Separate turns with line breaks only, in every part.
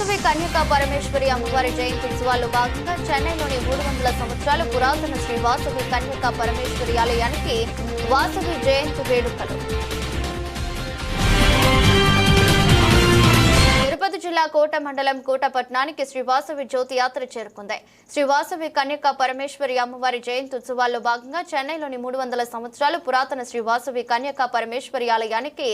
వాసవి కన్యక పరమేశ్వరి అమ్మవారి జయంతి ఉత్సవాల్లో భాగంగా చెన్నైలోని మూడు వందల సంవత్సరాల పురాతన శ్రీ వాసవి కన్యక పరమేశ్వరి ఆలయానికి వాసవి జయంతి వేడుకలు. తిరుపతి జిల్లా కోట మండలం కోట పట్టణానికి శ్రీ జ్యోతి యాత్ర చేరుకుంది. శ్రీవాసవి కన్యక పరమేశ్వరి అమ్మవారి జయంతి ఉత్సవాల్లో భాగంగా చెన్నైలోని మూడు వందల సంవత్సరాలు పురాతన శ్రీవాసవి కన్యక పరమేశ్వరి ఆలయానికి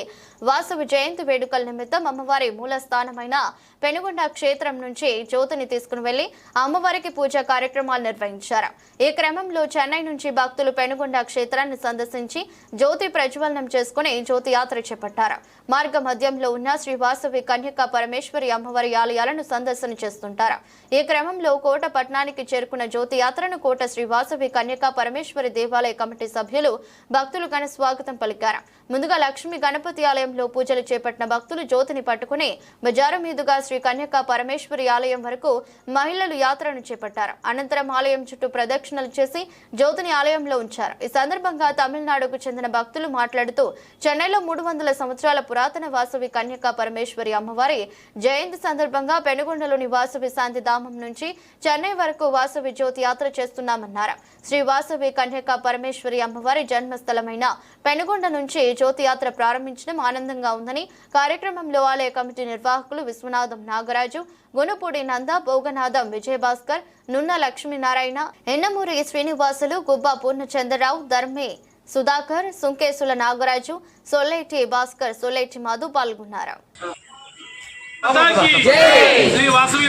వాసవి జయంతి వేడుకల నిమిత్తం అమ్మవారి మూల స్థానమైన పెనుగొండ క్షేత్రం నుంచి జ్యోతిని తీసుకుని వెళ్ళి అమ్మవారికి పూజా కార్యక్రమాలు నిర్వహించారు. ఈ క్రమంలో చెన్నై నుంచి భక్తులు పెనుగొండ క్షేత్రాన్ని సందర్శించి జ్యోతి ప్రజ్వలనం చేసుకుని జ్యోతి యాత్ర చేపట్టారు. మార్గ మధ్యంలో ఉన్న శ్రీవాసవి కన్యక పరమేశ్వరి అమ్మవారి ఆలయాలను సందర్శన చేస్తుంటారు. ఈ క్రమంలో కోట పట్టణానికి చేరుకున్న జ్యోతి యాత్రను కోట శ్రీవాసవి కన్యక పరమేశ్వరి దేవాలయ కమిటీ సభ్యులు భక్తులు ఘన స్వాగతం పలికారు. ముందుగా లక్ష్మీ గణపతి ఆలయంలో పూజలు చేపట్టిన భక్తులు జ్యోతిని పట్టుకుని బజారు మీదుగా శ్రీ కన్యక పరమేశ్వరి ఆలయం వరకు మహిళలు యాత్రను చేపట్టారు. అనంతరం ఆలయం చుట్టూ ప్రదక్షిణలు చేసి జ్యోతిని ఆలయంలో ఉంచారు. ఈ సందర్భంగా తమిళనాడుకు చెందిన భక్తులు మాట్లాడుతూ చెన్నైలో మూడు వందల సంవత్సరాల పురాతన వాసవి కన్యక పరమేశ్వరి అమ్మవారి జయంతి సందర్భంగా పెనుగొండలోని వాసవి శాంతి ధామం నుంచి చెన్నై వరకు వాసవి జ్యోతి యాత్ర చేస్తున్నామన్నారు. శ్రీ వాసవి కన్యక పరమేశ్వరి అమ్మవారి జన్మస్థలమైన పెనుగొండ నుంచి జ్యోతి యాత్ర ప్రారంభించడం ఆనందంగా ఉందని కార్యక్రమంలో ఆలయ కమిటీ నిర్వాహకులు విశ్వనాథం నాగరాజు గునుపూడి నంద భోగనాథం విజయభాస్కర్ నున్న లక్ష్మీనారాయణ ఎన్నమూరి శ్రీనివాసులు గుబ్బా పూర్ణచంద్రరావు ధర్మే సుధాకర్ సుంకేసుల నాగరాజు సొల్లైటి భాస్కర్ సొల్లైటి మధు పాల్గొన్నారు
శ్రీ వాసవి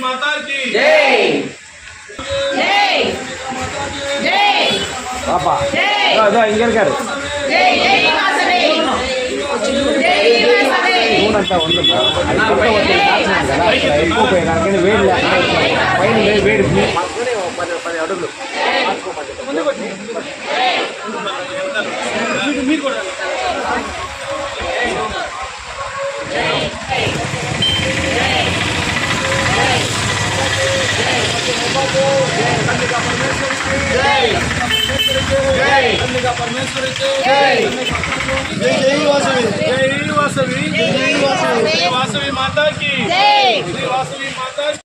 మాతాకి
பாப்பா இதோ இங்க இருக்காரு వేడి పైన వేడి పది అడుగులు
మీరు కూడా వాసవి మాతాకి వాసవి మాతాకి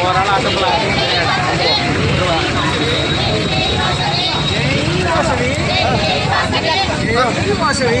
ఓరాల అడ్డంలా వాసవి వాసవి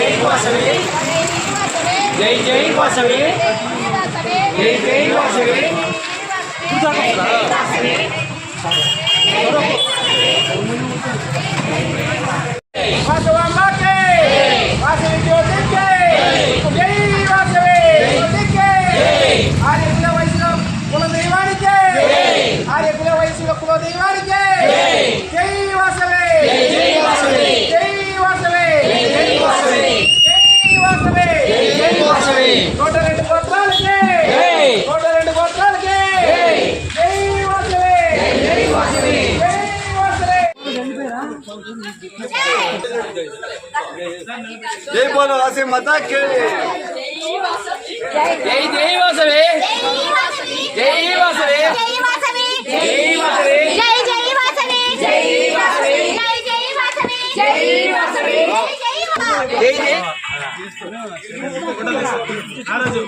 జై వాసవి. జై జై వాసవి. జై జై వాసవి. వాసవమ్మ వాసవి జ్యోతి జై の汗また来る。
ఆ రోజు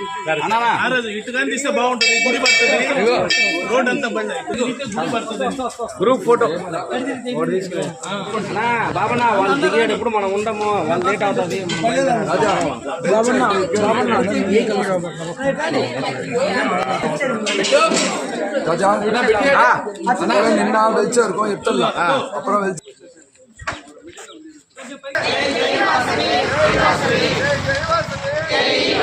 ఆ రోజు ఇటుగాని తీస్తే బాగుంటుంది గుడి పడుతుంది రోడ్ అంతా బండి ఇటు తీస్తే గుడి పడుతుంది
గ్రూప్ ఫోటో బాబనా వాళ్ళు దిగేటప్పుడు మనం ఉండము వాళ్ళు లేట్ అవుతుంది
గజా నిన్న వెళ్చారు చెప్తా అప్పుడు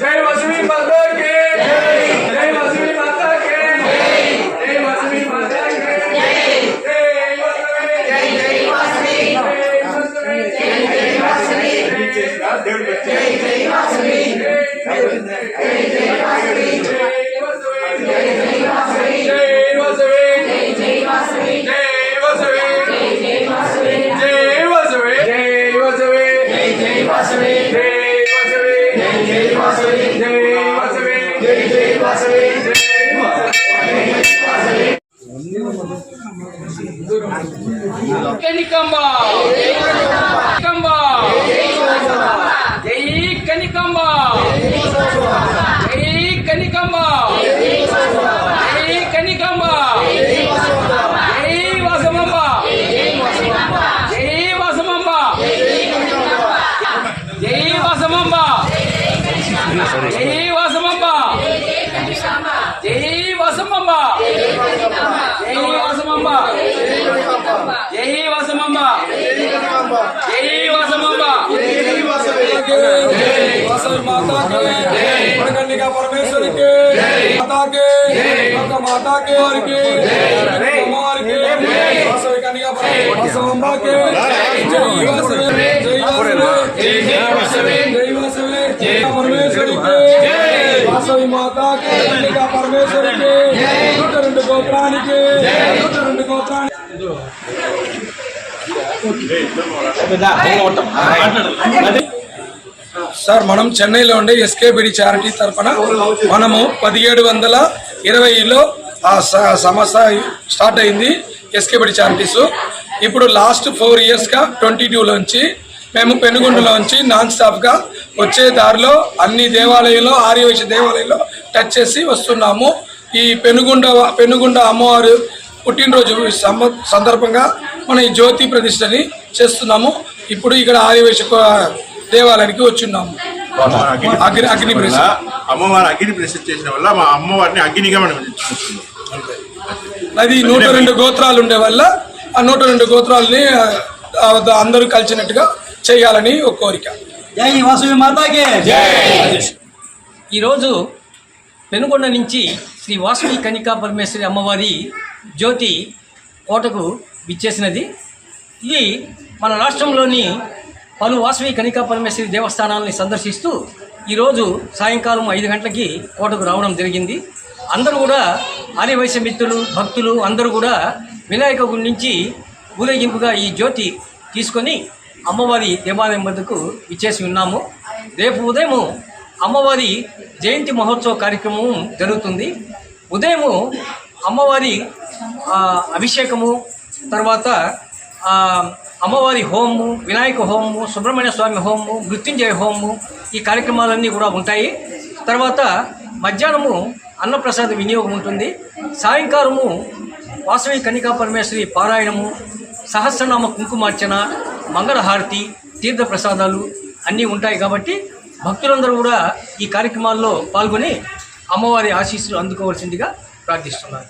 జై వసవి Kenny Kamba! Kenny Kamba!
Kenny माता के प्रकंडिका परमेश्वर के माता के माता माता के और के कुमार के वासवी कन्या वासवंबा के जय वासवे जय वासवे जय वासवे जय वासवे जय परमेश्वर के वासवी माता के कन्या परमेश्वर के నూట రెండు గోత్రానికి నూట రెండు గోత్రానికి సార్ మనం చెన్నైలో ఉండే ఎస్కేబిడి చారిటీ తరఫున మనము పదిహేడు వందల ఇరవైలో ఆ స- సంస్థ స్టార్ట్ అయింది ఎస్కేబిడి చారిటీస్. ఇప్పుడు లాస్ట్ ఫోర్ ఇయర్స్గా ట్వంటీ టూలోంచి మేము పెనుగొండలోంచి నాన్ స్టాప్గా వచ్చే దారిలో అన్ని దేవాలయంలో ఆర్యవైశ్య దేవాలయంలో టచ్ చేసి వస్తున్నాము. ఈ పెనుగొండ పెనుగొండ అమ్మవారు పుట్టినరోజు సందర్భంగా మన ఈ జ్యోతి ప్రతిష్టని చేస్తున్నాము. ఇప్పుడు ఇక్కడ ఆర్యవైశ్య దేవాలయానికి వచ్చున్నాము అగ్ని అగ్ని
అమ్మవారి అగ్ని ప్రసిద్ధి చేసిన వల్ల మా అమ్మవారిని అగ్నిగా మనం
అది నూట రెండు గోత్రాలు ఉండే వల్ల ఆ నూట రెండు గోత్రాలని అందరూ కలిసినట్టుగా చేయాలని ఒక కోరిక.
జై వాసవి మాతాకి. ఈరోజు పెనుగొండ నుంచి శ్రీ వాసవి కనికా పరమేశ్వరి అమ్మవారి జ్యోతి కోటకు విచ్చేసినది. ఇది మన రాష్ట్రంలోని పలు వాసవి కనికా పరమేశ్వరి దేవస్థానాలని సందర్శిస్తూ ఈరోజు సాయంకాలం ఐదు గంటలకి కోటకు రావడం జరిగింది. అందరూ కూడా ఆర్యవైశ్య మిత్రులు భక్తులు అందరూ కూడా వినాయక గుడి నుంచి ఊరేగింపుగా ఈ జ్యోతి తీసుకొని అమ్మవారి దేవాలయం వద్దకు ఇచ్చేసి ఉన్నాము. రేపు ఉదయం అమ్మవారి జయంతి మహోత్సవ కార్యక్రమం జరుగుతుంది. ఉదయము అమ్మవారి అభిషేకము తర్వాత అమ్మవారి హోమము వినాయక హోమము సుబ్రహ్మణ్య స్వామి హోమము మృత్యుంజయ హోమము ఈ కార్యక్రమాలన్నీ కూడా ఉంటాయి. తర్వాత మధ్యాహ్నము అన్నప్రసాద వినియోగం ఉంటుంది. సాయంకాలము వాసవి కన్నికా పరమేశ్వరి పారాయణము సహస్రనామ కుంకుమార్చన మంగళహారతి తీర్థ ప్రసాదాలు అన్నీ ఉంటాయి కాబట్టి భక్తులందరూ కూడా ఈ కార్యక్రమాల్లో పాల్గొని అమ్మవారి ఆశీస్సులు అందుకోవాల్సిందిగా ప్రార్థిస్తున్నారు